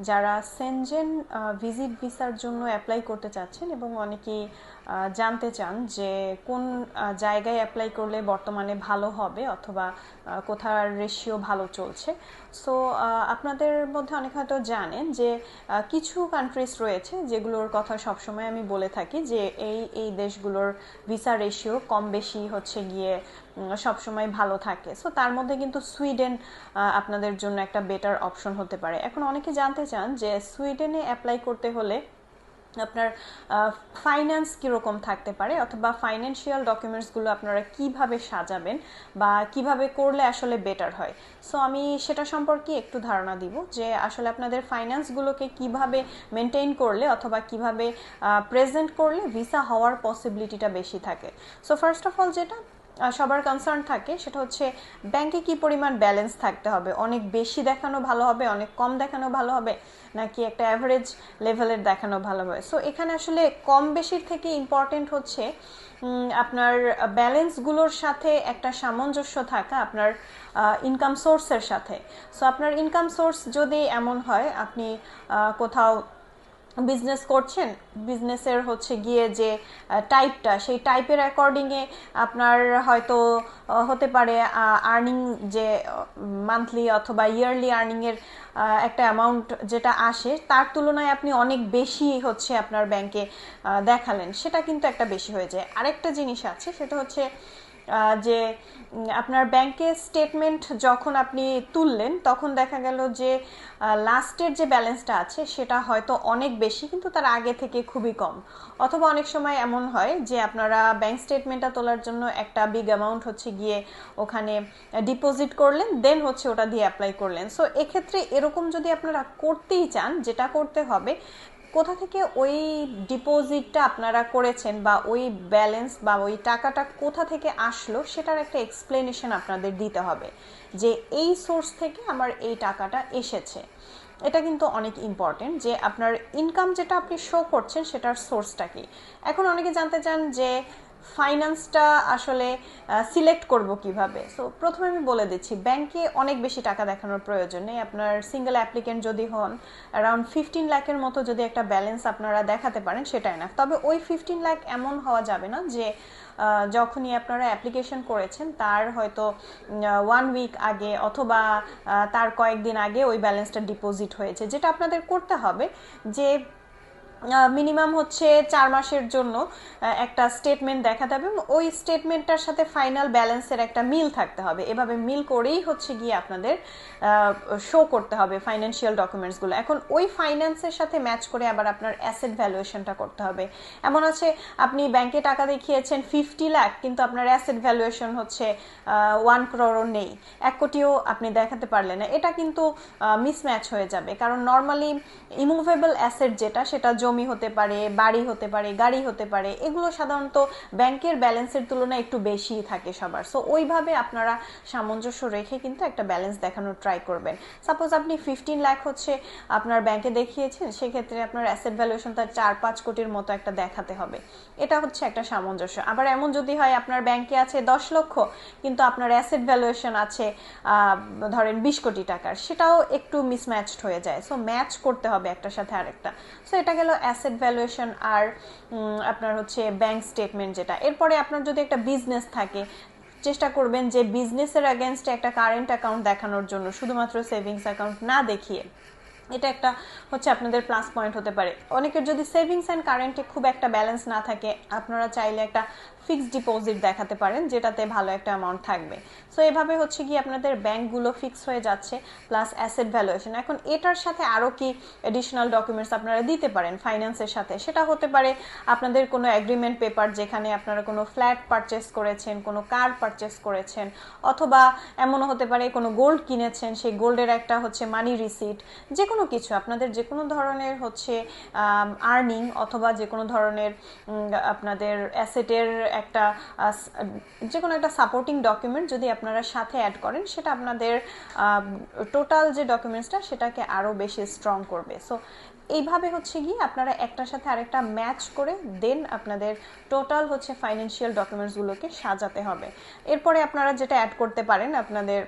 যারা Shenzhen visit ভিসার জন্য অ্যাপ্লাই করতে চাচ্ছেন এবং অনেকেই জানতে চান যে কোন জায়গায় অ্যাপ্লাই করলে বর্তমানে ভালো হবে অথবা কোথার রেশিও ভালো চলছে। সো আপনাদের মধ্যে অনেক হয়তো জানেন যে কিছু কান্ট্রিজ রয়েছে যেগুলোর কথা সবসময় আমি বলে থাকি যে এই এই দেশগুলোর ভিসা রেশিও কম বেশি হচ্ছে গিয়ে সবসময় ভালো থাকে। সো তার মধ্যে কিন্তু সুইডেন আপনাদের জন্য একটা বেটার অপশন হতে পারে। এখন অনেকে জানতে চান যে সুইডেনে অ্যাপ্লাই করতে হলে আপনার ফাইন্যান্স কীরকম থাকতে পারে অথবা ফাইন্যান্সিয়াল ডকুমেন্টসগুলো আপনারা কীভাবে সাজাবেন বা কীভাবে করলে আসলে বেটার হয়? সো আমি সেটা সম্পর্কে একটু ধারণা দিব যে আসলে আপনাদের ফাইন্যান্সগুলোকে কীভাবে মেনটেন করলে অথবা কীভাবে প্রেজেন্ট করলে ভিসা হওয়ার পসিবিলিটিটা বেশি থাকে। সো ফার্স্ট অফ অল যেটা সবার কনসার্ন থাকে, সেটা হচ্ছে ব্যাংকে কি পরিমাণ ব্যালেন্স থাকতে হবে? অনেক বেশি দেখানো ভালো হবে, অনেক কম দেখানো ভালো হবে, নাকি একটা অ্যাভারেজ লেভেলের দেখানো ভালো হবে? সো এখানে আসলে কম বেশির থেকে ইম্পর্টেন্ট হচ্ছে আপনার ব্যালেন্সগুলোর সাথে একটা সামঞ্জস্য থাকা, আপনার ইনকাম সোর্সের সাথে। সো আপনার ইনকাম সোর্স যদি এমন হয়, আপনি কোথাও বিজনেস করছেন বিজনেসের হচ্ছে গিয়ে যে টাইপটা সেই টাইপের অ্যাকর্ডিংয়ে আপনার হয়তো হতে পারে আর্নিং যে মান্থলি অথবা ইয়ারলি আর্নিংয়ের একটা অ্যামাউন্ট যেটা আসে, তার তুলনায় আপনি অনেক বেশি হচ্ছে আপনার ব্যাংকে দেখালেন। সেটা কিন্তু একটা বেশি হয়ে যায়। আরেকটা জিনিস আছে, সেটা হচ্ছে যে আপনার ব্যাংকে স্টেটমেন্ট যখন আপনি তুললেন, তখন দেখা গেল যে লাস্টের যে ব্যালেন্সটা আছে, সেটা হয়তো অনেক বেশি, কিন্তু তার আগে থেকে খুবই কম। অথবা অনেক সময় এমন হয় যে, আপনারা ব্যাংক স্টেটমেন্টটা তোলার জন্য একটা বিগ অ্যামাউন্ট হচ্ছে গিয়ে ওখানে ডিপোজিট করলেন দেন হচ্ছে ওটা দিয়ে অ্যাপ্লাই করলেন। সো এক্ষেত্রে এরকম যদি আপনারা করতেই চান, যেটা করতে হবে কোথা থেকে ওই ডিপোজিটটা আপনারা করেছেন বা ওই ব্যালেন্স বা ওই টাকাটা কোথা থেকে আসলো সেটার একটা এক্সপ্লেনেশন আপনাদের দিতে হবে যে এই সোর্স থেকে আমার এই টাকাটা এসেছে। এটা কিন্তু অনেক ইম্পর্টেন্ট যে আপনার ইনকাম যেটা আপনি শো করছেন সেটার সোর্সটা কি। এখন অনেকে জানতে চান যে ফাইন্যান্সটা আসলে সিলেক্ট করব কীভাবে? সো প্রথমে আমি বলে দিচ্ছি ব্যাংকে অনেক বেশি টাকা দেখানোর প্রয়োজন নেই। আপনার সিঙ্গেল অ্যাপ্লিকেন্ট যদি হন অ্যারাউন্ড ফিফটিন লাখের মতো যদি একটা ব্যালেন্স আপনারা দেখাতে পারেন, সেটাই না তবে ওই ফিফটিন লাখ এমন হওয়া যাবে না যে যখনই আপনারা অ্যাপ্লিকেশন করেছেন, তার হয়তো ওয়ান উইক আগে অথবা তার কয়েকদিন আগে ওই ব্যালেন্সটা ডিপোজিট হয়েছে। যেটা আপনাদের করতে হবে যে মিনিমাম হচ্ছে চার মাসের জন্য একটা স্টেটমেন্ট দেখাতে হবে। ওই স্টেটমেন্টটার সাথে ফাইনাল ব্যালেন্সের একটা মিল থাকতে হবে। এভাবে মিল করেই হচ্ছে গিয়ে আপনাদের শো করতে হবে ফাইন্যান্সিয়াল ডকুমেন্টসগুলো এখন ওই ফাইন্যান্সের সাথে ম্যাচ করে আবার আপনার অ্যাসেট ভ্যালুয়েশনটা করতে হবে। এমন আছে, আপনি ব্যাংকে টাকা দেখিয়েছেন ফিফটি লাখ কিন্তু আপনার অ্যাসেট ভ্যালুয়েশন হচ্ছে ওয়ান ক্রোরও নেই। এক কোটিও আপনি দেখাতে পারলেন না। এটা কিন্তু মিসম্যাচ হয়ে যাবে। কারণ নর্মালি ইমুভেবল অ্যাসেট যেটা, সেটা জমি হতে পারে, বাড়ি হতে পারে, গাড়ি হতে পারে, এগুলো সাধারণত ব্যাংকের ব্যালেন্সের তুলনায় একটু বেশি থাকে সবার। সো ওইভাবে আপনারা সামঞ্জস্য রেখে কিন্তু একটা ব্যালেন্স দেখানোর ট্রাই করবেন। সাপোজ আপনি ফিফটিন লাখ হচ্ছে আপনার ব্যাংকে দেখিয়েছেন, সেক্ষেত্রে আপনার অ্যাসেট ভ্যালুয়েশন তার চার পাঁচ কোটির মতো একটা দেখাতে হবে। এটা হচ্ছে একটা সামঞ্জস্য। আবার এমন যদি হয় আপনার ব্যাংকে আছে দশ লক্ষ, কিন্তু আপনার অ্যাসেট ভ্যালুয়েশন আছে ধরেন বিশ কোটি টাকার, সেটাও একটু মিসম্যাচড হয়ে যায়। সো ম্যাচ করতে হবে একটার সাথে আরেকটা। সো এটা গেল অ্যাসেট ভ্যালুয়েশন আর আপনার হচ্ছে ব্যাংক স্টেটমেন্ট যেটা। এরপরে আপনার যদি একটা বিজনেস থাকে, চেষ্টা করবেন যে বিজনেসের অ্যাগেনস্টে একটা কারেন্ট অ্যাকাউন্ট দেখানোর জন্য, শুধুমাত্র সেভিংস অ্যাকাউন্ট না দেখিয়ে। এটা একটা হচ্ছে আপনাদের প্লাস পয়েন্ট হতে পারে। অনেকের যদি সেভিংস অ্যান্ড কারেন্টে খুব একটা ব্যালেন্স না থাকে, আপনারা চাইলে একটা ফিক্সড ডিপোজিট দেখাতে পারেন, যেটাতে ভালো একটা অ্যামাউন্ট থাকবে। সো এভাবে হচ্ছে কি আপনাদের ব্যাংকগুলো ফিক্স হয়ে যাচ্ছে প্লাস অ্যাসেট ভ্যালুয়েশন এখন এটার সাথে আরও কি এডিশনাল ডকুমেন্টস আপনারা দিতে পারেন ফাইন্যান্সের সাথে? সেটা হতে পারে আপনাদের কোনো অ্যাগ্রিমেন্ট পেপার যেখানে আপনারা কোনো ফ্ল্যাট পারচেস করেছেন, কোনো কার পারচেস করেছেন, অথবা এমনও হতে পারে কোনো গোল্ড কিনেছেন, সেই গোল্ডের একটা হচ্ছে মানি রিসিট যে কোনো কিছু। আপনাদের যে কোনো ধরনের হচ্ছে আর্নিং অথবা যে কোনো ধরনের আপনাদের অ্যাসেটের একটা যে কোনো একটা সাপোর্টিং ডকুমেন্ট যদি আপনারা সাথে অ্যাড করেন, সেটা আপনাদের টোটাল যে ডকুমেন্টসটা সেটাকে আরও বেশি স্ট্রং করবে। সো এইভাবে হচ্ছে গিয়ে আপনারা একটার সাথে আরেকটা ম্যাচ করে দেন আপনাদের টোটাল হচ্ছে ফাইন্যান্সিয়াল ডকুমেন্টসগুলোকে সাজাতে হবে। এরপরে আপনারা যেটা অ্যাড করতে পারেন, আপনাদের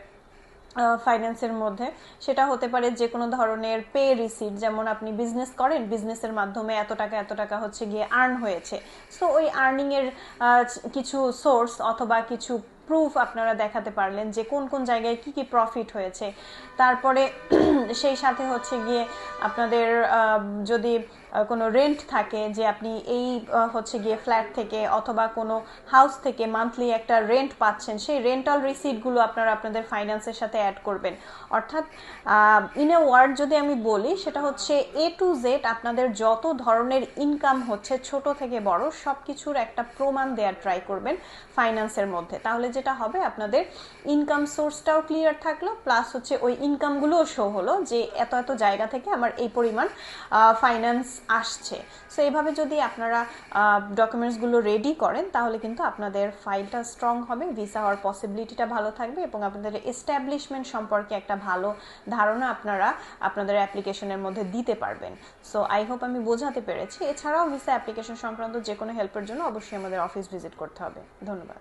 ফাইন্যান্সের মধ্যে, সেটা হতে পারে যে কোনো ধরনের পে রিসিট যেমন আপনি বিজনেস করেন বিজনেসের মাধ্যমে এত টাকা এত টাকা হচ্ছে গিয়ে আর্ন হয়েছে। সো ওই আর্নিংয়ের কিছু সোর্স অথবা কিছু প্রুফ আপনারা দেখাতে পারলেন যে কোন কোন জায়গায় কি কি প্রফিট হয়েছে। তারপরে সেই সাথে হচ্ছে গিয়ে আপনাদের যদি কোনো রেন্ট থাকে যে আপনি এই হচ্ছে গিয়ে ফ্ল্যাট থেকে অথবা কোনো হাউস থেকে মান্থলি একটা রেন্ট পাচ্ছেন, সেই রেন্টাল রিসিটগুলো আপনারা আপনাদের ফাইন্যান্সের সাথে অ্যাড করবেন। অর্থাৎ ইন এ ওয়ার্ড যদি আমি বলি, সেটা হচ্ছে এ টু জেড আপনাদের যত ধরনের ইনকাম হচ্ছে, ছোট থেকে বড় সব কিছুর একটা প্রমাণ দেওয়ার ট্রাই করবেন ফাইন্যান্সের মধ্যে। তাহলে যেটা হবে, আপনাদের ইনকাম সোর্সটাও ক্লিয়ার থাকল প্লাস হচ্ছে ওই ইনকামগুলোও শো হলো যে এত এত জায়গা থেকে আমার এই পরিমাণ ফাইন্যান্স আসছে। সো এইভাবে যদি আপনারা ডকুমেন্টসগুলো রেডি করেন, তাহলে কিন্তু আপনাদের ফাইলটা স্ট্রং হবে ভিসা হওয়ার পসিবিলিটিটা ভালো থাকবে এবং আপনাদের এস্টাবলিশমেন্ট সম্পর্কে একটা ভালো ধারণা আপনারা আপনাদের অ্যাপ্লিকেশনের মধ্যে দিতে পারবেন। সো আই হোপ আমি বোঝাতে পেরেছি। এছাড়াও ভিসা অ্যাপ্লিকেশন সংক্রান্ত যে কোনো হেল্পের জন্য অবশ্যই আমাদের অফিস ভিজিট করতে হবে। ধন্যবাদ।